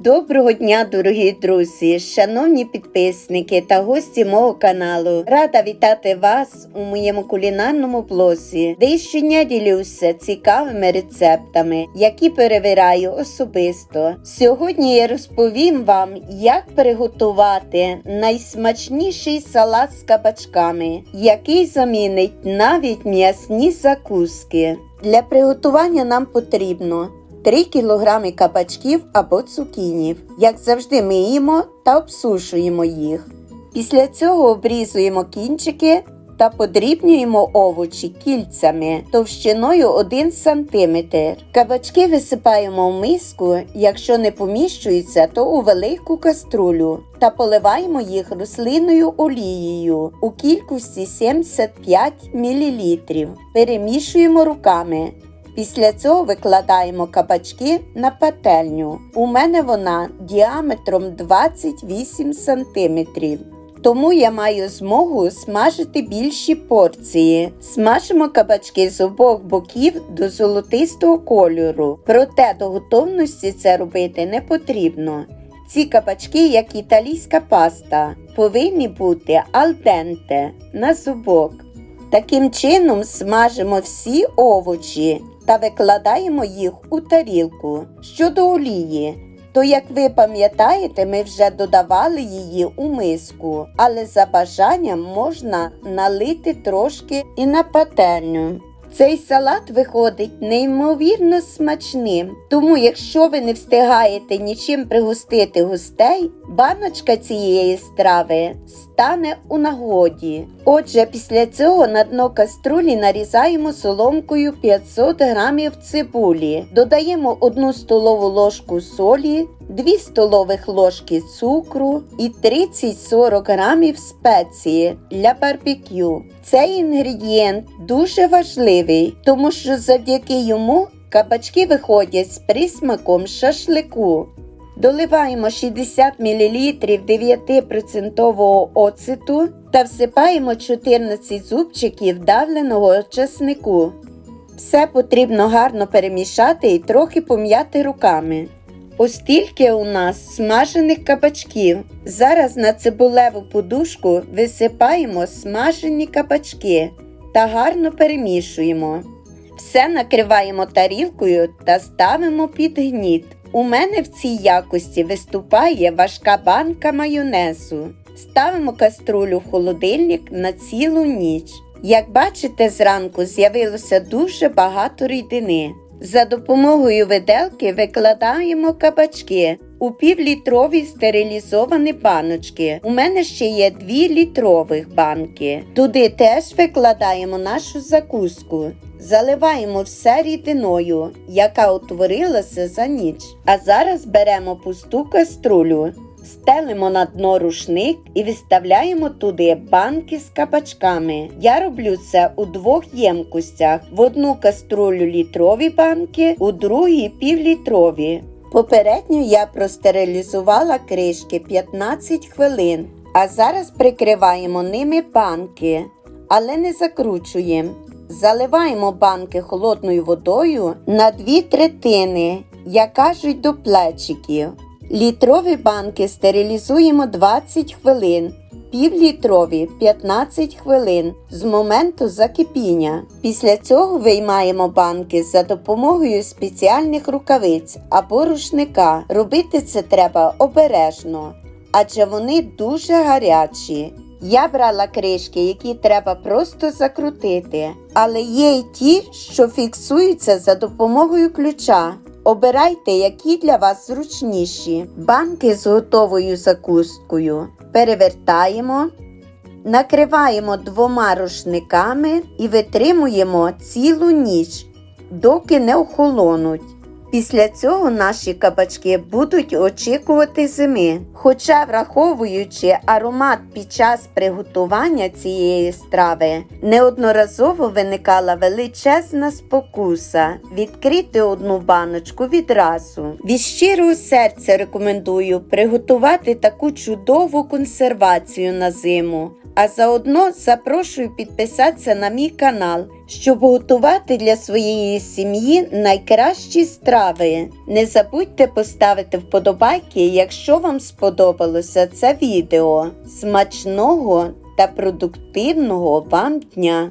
Доброго дня, дорогі друзі, шановні підписники та гості мого каналу. Рада вітати вас у моєму кулінарному блозі, де щодня ділюся цікавими рецептами, які перевіряю особисто. Сьогодні я розповім вам, як приготувати найсмачніший салат з кабачками, який замінить навіть м'ясні закуски. Для приготування нам потрібно 3 кг кабачків або цукінів. Як завжди, миємо та обсушуємо їх. Після цього обрізуємо кінчики та подрібнюємо овочі кільцями товщиною 1 см. Кабачки висипаємо в миску, якщо не поміщуються, то у велику каструлю та поливаємо їх рослинною олією у кількості 75 мл. Перемішуємо руками. Після цього викладаємо кабачки на пательню. У мене вона діаметром 28 см. Тому я маю змогу смажити більші порції. Смажимо кабачки з обох боків до золотистого кольору. Проте до готовності це робити не потрібно. Ці кабачки, як італійська паста, повинні бути алденте на зубок. Таким чином смажимо всі овочі та викладаємо їх у тарілку. Щодо олії, то, як ви пам'ятаєте, ми вже додавали її у миску, але за бажанням можна налити трошки і на пательню. Цей салат виходить неймовірно смачним, тому якщо ви не встигаєте нічим пригостити гостей, баночка цієї страви стане у нагоді. Отже, після цього на дно каструлі нарізаємо соломкою 500 г цибулі, додаємо 1 столову ложку солі, 2 столових ложки цукру і 30-40 грамів спеції для барбекю. Цей інгредієнт дуже важливий, тому що завдяки йому кабачки виходять з присмаком шашлику. Доливаємо 60 мл 9% оцету та всипаємо 14 зубчиків давленого чеснику. Все потрібно гарно перемішати і трохи пом'яти руками. Ось тільки у нас смажених кабачків. Зараз на цибулеву подушку висипаємо смажені кабачки та гарно перемішуємо. Все накриваємо тарілкою та ставимо під гніт. У мене в цій якості виступає важка банка майонезу. Ставимо каструлю в холодильник на цілу ніч. Як бачите, зранку з'явилося дуже багато рідини. За допомогою виделки викладаємо кабачки у півлітрові стерилізовані баночки. У мене ще є 2 літрових банки. Туди теж викладаємо нашу закуску. Заливаємо все рідиною, яка утворилася за ніч. А зараз беремо пусту каструлю. Стелимо на дно рушник і виставляємо туди банки з кабачками. Я роблю це у двох ємкостях: в одну каструлю літрові банки, у другій півлітрові. Попередньо я простерилізувала кришки 15 хвилин, а зараз прикриваємо ними банки, але не закручуємо. Заливаємо банки холодною водою на дві третини, як кажуть до плечиків. Літрові банки стерилізуємо 20 хвилин, півлітрові 15 хвилин з моменту закипіння. Після цього виймаємо банки за допомогою спеціальних рукавиць або рушника. Робити це треба обережно, адже вони дуже гарячі. Я брала кришки, які треба просто закрутити, але є й ті, що фіксуються за допомогою ключа. Обирайте, які для вас зручніші. Банки з готовою закусткою перевертаємо, накриваємо двома рушниками і витримуємо цілу ніч, доки не охолонуть. Після цього наші кабачки будуть очікувати зими. Хоча, враховуючи аромат під час приготування цієї страви, неодноразово виникала величезна спокуса відкрити одну баночку відразу. Від щирого серця рекомендую приготувати таку чудову консервацію на зиму. А заодно запрошую підписатися на мій канал, щоб готувати для своєї сім'ї найкращі страви. Не забудьте поставити вподобайки, якщо вам сподобалося це відео. Смачного та продуктивного вам дня!